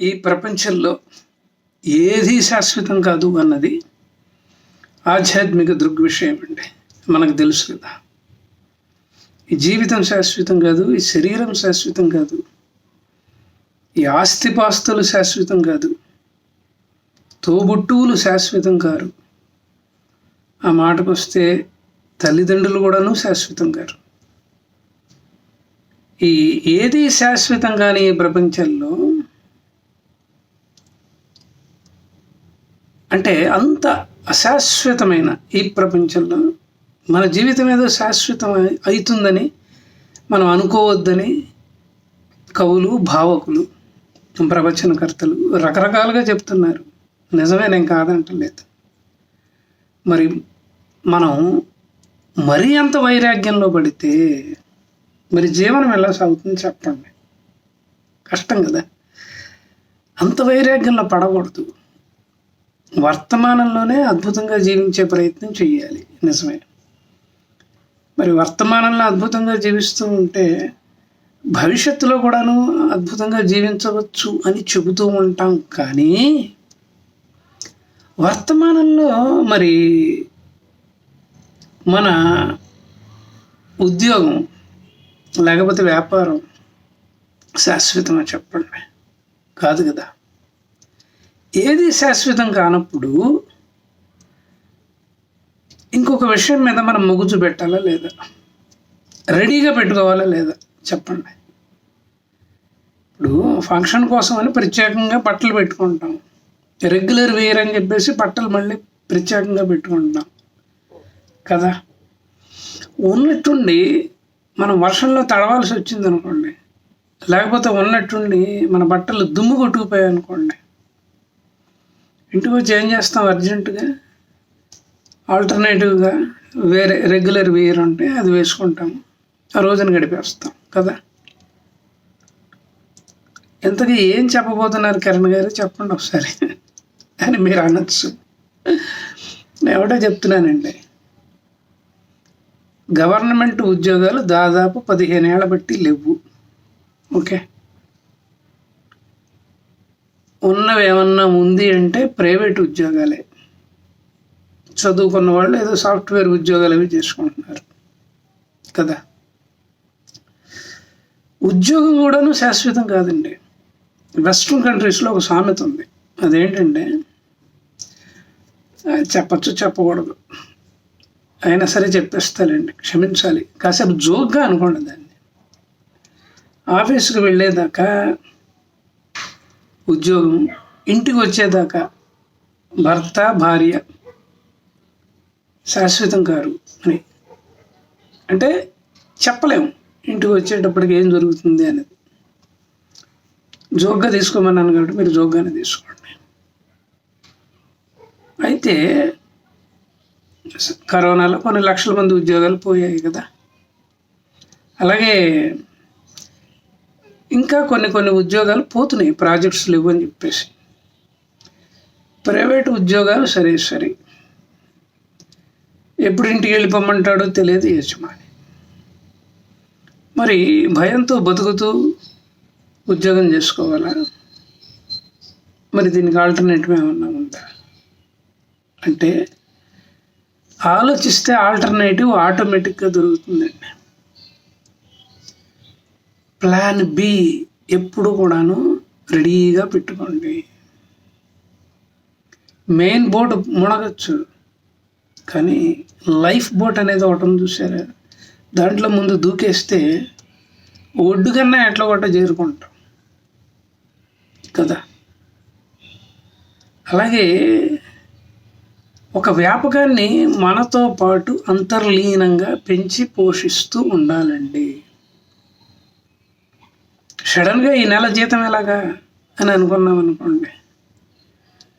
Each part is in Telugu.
ఈ ప్రపంచంలో ఏది శాశ్వతం కాదు అన్నది ఆధ్యాత్మిక దృగ్విషయం అండి. మనకు తెలుసు కదా. ఈ జీవితం శాశ్వతం కాదు ఈ శరీరం శాశ్వతం కాదు ఈ ఆస్తిపాస్తులు శాశ్వతం కాదు తోబుట్టువులు శాశ్వతం కారు. ఆ మాటకు వస్తే తల్లిదండ్రులు కూడాను శాశ్వతం కారు. ఈ ఏది శాశ్వతం కాని ఈ ప్రపంచంలో అంటే అంత అశాశ్వతమైన ఈ ప్రపంచంలో మన జీవితం ఏదో శాశ్వతం అవుతుందని మనం అనుకోవద్దని కవులు భావకులు ప్రవచనకర్తలు రకరకాలుగా చెప్తున్నారు. నిజమే నేను కాదంటలేదు. మరి మనం మరీ అంత వైరాగ్యంలో పడితే మరి జీవనం ఎలా సాగుతుంది చెప్పండి. కష్టం కదా. అంత వైరాగ్యంలో పడకూడదు. వర్తమానంలోనే అద్భుతంగా జీవించే ప్రయత్నం చేయాలి నిజమే. మరి వర్తమానంలో అద్భుతంగా జీవిస్తూ ఉంటే భవిష్యత్తులో కూడాను అద్భుతంగా జీవించవచ్చు అని చెబుతూ ఉంటాం. కానీ వర్తమానంలో మరి మన ఉద్యోగం లేకపోతే వ్యాపారం శాశ్వతమా చెప్పండి. కాదు కదా. ఏది శాశ్వతం కానప్పుడు ఇంకొక విషయం మీద మనం మొగుచు పెట్టాలా లేదా? రెడీగా పెట్టుకోవాలా లేదా? చెప్పండి. ఇప్పుడు ఫంక్షన్ కోసం అని ప్రత్యేకంగా బట్టలు పెట్టుకుంటాం. రెగ్యులర్ వేర్ అని చెప్పేసి బట్టలు మళ్ళీ ప్రత్యేకంగా పెట్టుకుంటాం. కదా? ఉన్నట్టుండి మనం వర్షంలో తడవాల్సి వచ్చింది అనుకోండి లేకపోతే ఉన్నట్టుండి మన బట్టలు దుమ్ము కొట్టుకుపోయాయి అనుకోండి ఇంటికి వచ్చి ఏం చేస్తాం? అర్జెంటుగా? ఆల్టర్నేటివ్గా వేరే రెగ్యులర్ వేర్ ఉంటే అది వేసుకుంటాం ఆ రోజున గడిపేస్తాం కదా? ఇంతకీ ఏం చెప్పబోతున్నారు కిరణ్ గారు? చెప్పండి ఒకసారి. అని మీరు అనొచ్చు. నేను ఎవడో చెప్తున్నానండి. గవర్నమెంట్ ఉద్యోగాలు దాదాపు పదిహేను ఏళ్ళ బట్టి లేవు. ఓకే? ఉన్నవి ఏమన్నా ఉంది అంటే ప్రైవేట్ ఉద్యోగాలే. చదువుకున్న వాళ్ళు ఏదో సాఫ్ట్వేర్ ఉద్యోగాలు అవి చేసుకుంటున్నారు. కదా? ఉద్యోగం కూడాను శాశ్వతం కాదండి. వెస్ట్రన్ కంట్రీస్లో ఒక సామెత ఉంది. అదేంటంటే చెప్పచ్చు చెప్పకూడదు. అయినా సరే చెప్పేస్తానండి. క్షమించాలి. కాసేపు జోక్గా అనుకోండి దాన్ని. ఆఫీస్కి వెళ్ళేదాకా ఉద్యోగం ఇంటికి వచ్చేదాకా భర్త భార్య శాశ్వతం కారు అని. అంటే చెప్పలేము ఇంటికి వచ్చేటప్పటికి ఏం జరుగుతుంది అనేది. జోగ్గా తీసుకోమన్నాను కాబట్టి మీరు జోగ్గానే తీసుకోండి. అయితే కరోనాలో కొన్ని లక్షల మంది ఉద్యోగాలు పోయాయి కదా. అలాగే ఇంకా కొన్ని కొన్ని ఉద్యోగాలు పోతున్నాయి ప్రాజెక్ట్స్ లేవు అని చెప్పేసి. ప్రైవేట్ ఉద్యోగాలు సరే సరే. ఎప్పుడు ఇంటికి వెళ్ళిపోమంటాడో తెలియదు యజమాని. మరి భయంతో బతుకుతూ ఉద్యోగం చేసుకోవాలా? మరి దీనికి ఆల్టర్నేటివ్ ఏమన్నా ఉందా? అంటే ఆలోచిస్తే ఆల్టర్నేటివ్ ఆటోమేటిక్గా దొరుకుతుందండి. ప్లాన్ బి ఎప్పుడు కూడాను రెడీగా పెట్టుకోండి. మెయిన్ బోట్ మునగచ్చు కానీ లైఫ్ బోట్ అనేది ఒకటి చూసారా? దాంట్లో ముందు దూకేస్తే ఒడ్డు కన్నా ఎట్లా కొట్ట చేరుకుంటాం. కదా? అలాగే ఒక వ్యాపకాన్ని మనతో పాటు అంతర్లీనంగా పెంచి పోషిస్తూ ఉండాలండి. సడన్గా ఈ నెల జీతం ఎలాగా అని అనుకున్నాం అనుకోండి.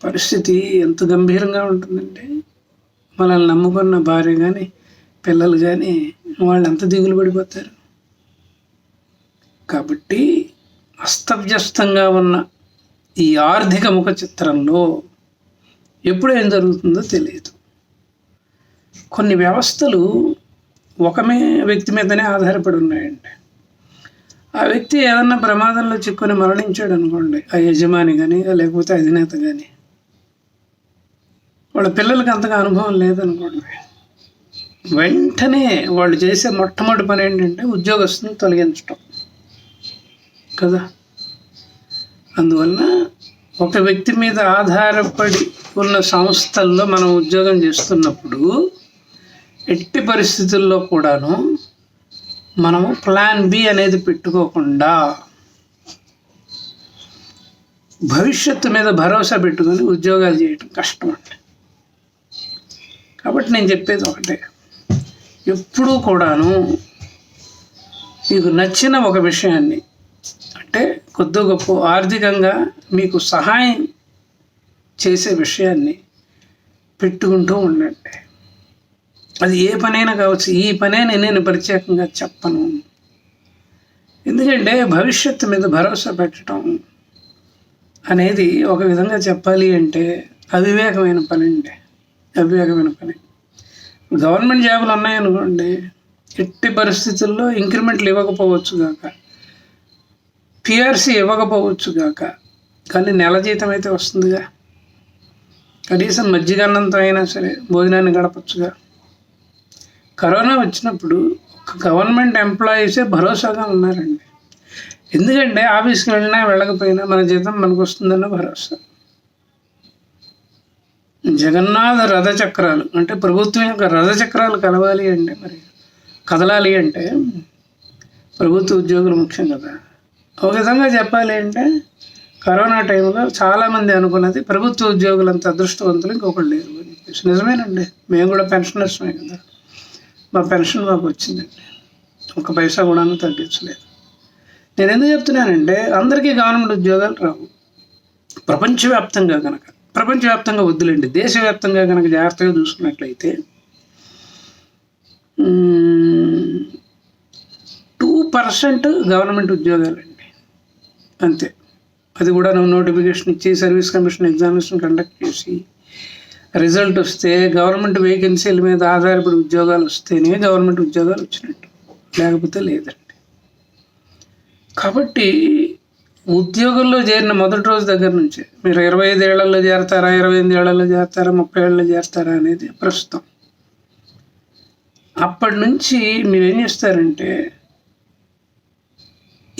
పరిస్థితి ఎంత గంభీరంగా ఉంటుందంటే మనల్ని నమ్ముకున్న భార్య కానీ పిల్లలు కానీ వాళ్ళు ఎంత దిగులు పడిపోతారు. కాబట్టి అస్తవ్యస్తంగా ఉన్న ఈ ఆర్థిక ముఖ చిత్రంలో ఎప్పుడు ఏం జరుగుతుందో తెలియదు. కొన్ని వ్యవస్థలు ఒకమే వ్యక్తి మీదనే ఆధారపడి ఉన్నాయండి. ఆ వ్యక్తి ఏదన్నా ప్రమాదంలో చిక్కుని మరణించాడు అనుకోండి ఆ యజమాని కానీ లేకపోతే అధినేత కానీ వాళ్ళ పిల్లలకి అంతగా అనుభవం లేదనుకోండి వెంటనే వాళ్ళు చేసే మొట్టమొదటి పని ఏంటంటే ఉద్యోగస్తుని తొలగించటం కదా. అందువలన ఒక వ్యక్తి మీద ఆధారపడి ఉన్న సంస్థల్లో మనం ఉద్యోగం చేస్తున్నప్పుడు ఎట్టి పరిస్థితుల్లో కూడాను మనము ప్లాన్ బి అనేది పెట్టుకోకుండా భవిష్యత్తు మీద భరోసా పెట్టుకొని ఉద్యోగాలు చేయటం కష్టం అండి కాబట్టి నేను చెప్పేది ఒకటే. ఎప్పుడూ కూడాను మీకు నచ్చిన ఒక విషయాన్ని అంటే కొద్ది గొప్ప ఆర్థికంగా మీకు సహాయం చేసే విషయాన్ని పెట్టుకుంటూ ఉండండి. అది ఏ పనైనా కావచ్చు ఈ పనైనా నేను ప్రత్యేకంగా చెప్పను. ఎందుకంటే భవిష్యత్తు మీద భరోసా పెట్టడం అనేది ఒక విధంగా చెప్పాలి అంటే అవివేకమైన పని అండి. అవివేకమైన పని. గవర్నమెంట్ జాబులు ఉన్నాయనుకోండి ఎట్టి పరిస్థితుల్లో ఇంక్రిమెంట్లు ఇవ్వకపోవచ్చు కాక పిఆర్సీ ఇవ్వకపోవచ్చు కాక కానీ నెల జీతం అయితే వస్తుందిగా. కనీసం మజ్జిగన్నంతో అయినా సరే భోజనాన్ని గడపచ్చుగా. కరోనా వచ్చినప్పుడు ఒక గవర్నమెంట్ ఎంప్లాయీసే భరోసాగా ఉన్నారండి. ఎందుకంటే ఆఫీస్కి వెళ్ళినా వెళ్ళకపోయినా మన జీతం మనకు వస్తుందన్న భరోసా. జగన్నాథ రథచక్రాలు అంటే ప్రభుత్వం యొక్క రథచక్రాలు కలవాలి అంటే మరి కదలాలి అంటే ప్రభుత్వ ఉద్యోగులు ముఖ్యం కదా. ఒక విధంగా చెప్పాలి అంటే కరోనా టైంలో చాలామంది అనుకున్నది ప్రభుత్వ ఉద్యోగులంత అదృష్టవంతులు ఇంకొకళ్ళు లేరు అని చెప్పేసి. నిజమేనండి. మేము కూడా పెన్షనర్స్మే కదా. మా పెన్షన్ మాకు వచ్చిందండి. ఒక పైసా కూడా తగ్గించలేదు. నేను ఎందుకు చెప్తున్నానంటే అందరికీ గవర్నమెంట్ ఉద్యోగాలు రావు. ప్రపంచవ్యాప్తంగా కనుక ప్రపంచవ్యాప్తంగా వద్దులేండి. దేశవ్యాప్తంగా కనుక జాగ్రత్తగా చూసుకున్నట్లయితే టూ పర్సెంట్ గవర్నమెంట్ ఉద్యోగాలండి. అంతే. అది కూడా నువ్వు నోటిఫికేషన్ ఇచ్చి సర్వీస్ కమిషన్ ఎగ్జామినేషన్ కండక్ట్ చేసి రిజల్ట్ వస్తే గవర్నమెంట్ వేకెన్సీల మీద ఆధారపడి ఉద్యోగాలు వస్తేనే గవర్నమెంట్ ఉద్యోగాలు వచ్చినట్టు. లేకపోతే లేదండి. కాబట్టి ఉద్యోగంలో చేరిన మొదటి రోజు దగ్గర నుంచి మీరు ఇరవై ఐదు ఏళ్ళలో చేరతారా ఇరవై ఎనిమిది ఏళ్ళలో చేరతారా ముప్పై ఏళ్ళలో చేరతారా అనేది ప్రస్తుతం. అప్పటి నుంచి మీరు ఏం చేస్తారంటే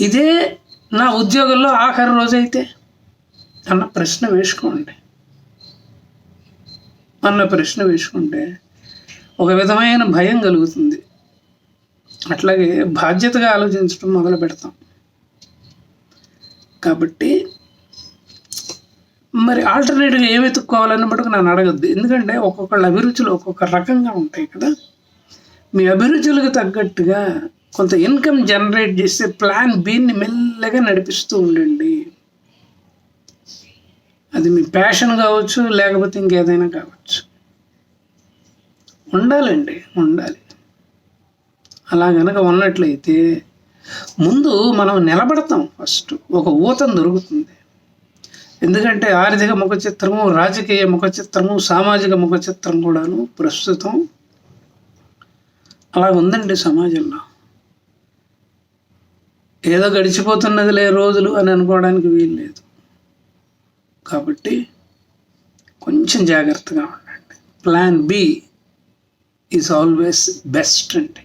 ఇదే నా ఉద్యోగంలో ఆఖరి రోజైతే అన్న ప్రశ్న వేసుకోండి. అన్న ప్రశ్న వేసుకుంటే ఒక విధమైన భయం కలుగుతుంది. అట్లాగే బాధ్యతగా ఆలోచించడం మొదలు పెడతాం. కాబట్టి మరి ఆల్టర్నేటివ్గా ఏమి వెతుక్కోవాలని మటుకు నన్ను అడగద్దు. ఎందుకంటే ఒక్కొక్కళ్ళ అభిరుచులు ఒక్కొక్క రకంగా ఉంటాయి కదా. మీ అభిరుచులకు తగ్గట్టుగా కొంత ఇన్కమ్ జనరేట్ చేసే ప్లాన్ బీని మెల్లగా నడిపిస్తూ ఉండండి. అది మీ ప్యాషన్ కావచ్చు లేకపోతే ఇంకేదైనా కావచ్చు. ఉండాలండి ఉండాలి. అలా కనుక ఉన్నట్లయితే ముందు మనం నిలబడతాం ఫస్ట్ ఒక ఊతం దొరుకుతుంది. ఎందుకంటే ఆర్థిక ముఖ చిత్రము రాజకీయ ముఖ చిత్రము సామాజిక ముఖ చిత్రం కూడాను ప్రస్తుతం అలా ఉందండి సమాజంలో. ఏదో గడిచిపోతున్నదిలే రోజులు అని అనుకోవడానికి వీలు లేదు కాబట్టి కొంచెం జాగ్రత్తగా ఉండండి. Plan B is always best అండి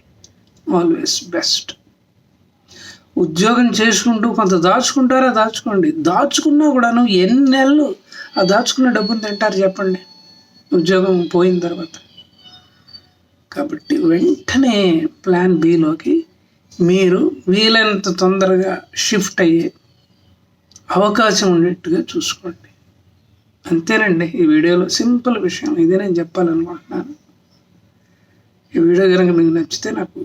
ఆల్వేస్ బెస్ట్ ఉద్యోగం చేసుకుంటూ కొంత దాచుకుంటారా? దాచుకోండి. దాచుకున్నా కూడాను ఎన్ని నెలలు ఆ దాచుకున్న డబ్బును తింటారు చెప్పండి. ఉద్యోగం పోయిన తర్వాత. కాబట్టి వెంటనే ప్లాన్ బిలోకి మీరు వీలైనంత తొందరగా షిఫ్ట్ అయ్యే అవకాశం ఉండేట్టుగా చూసుకోండి. అంతేనండి ఈ వీడియోలో సింపుల్ విషయం ఇదే నేను చెప్పాలనుకుంటున్నాను. ఈ వీడియో కనుక మీకు నచ్చితే నాకు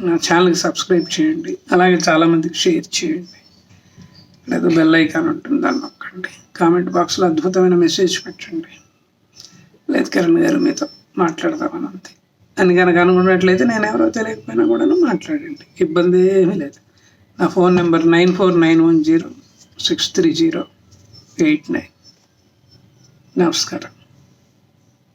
నా ఛానల్కి సబ్స్క్రైబ్ చేయండి అలాగే చాలామందికి షేర్ చేయండి లేదా బెల్ ఐకాన్ ఉంటుంది దాన్ని నొక్కండి కామెంట్ బాక్స్లో అద్భుతమైన మెసేజ్ పెట్టండి. లేదు కిరణ్ గారు మీతో మాట్లాడదామని అంతే. అని కనుక అనుకున్నట్లయితే నేను ఎవరో తెలియకపోయినా కూడా మాట్లాడండి ఇబ్బంది ఏమీ లేదు. నా phone number nine four nine one zero six three zero. Eight nine నమస్కారం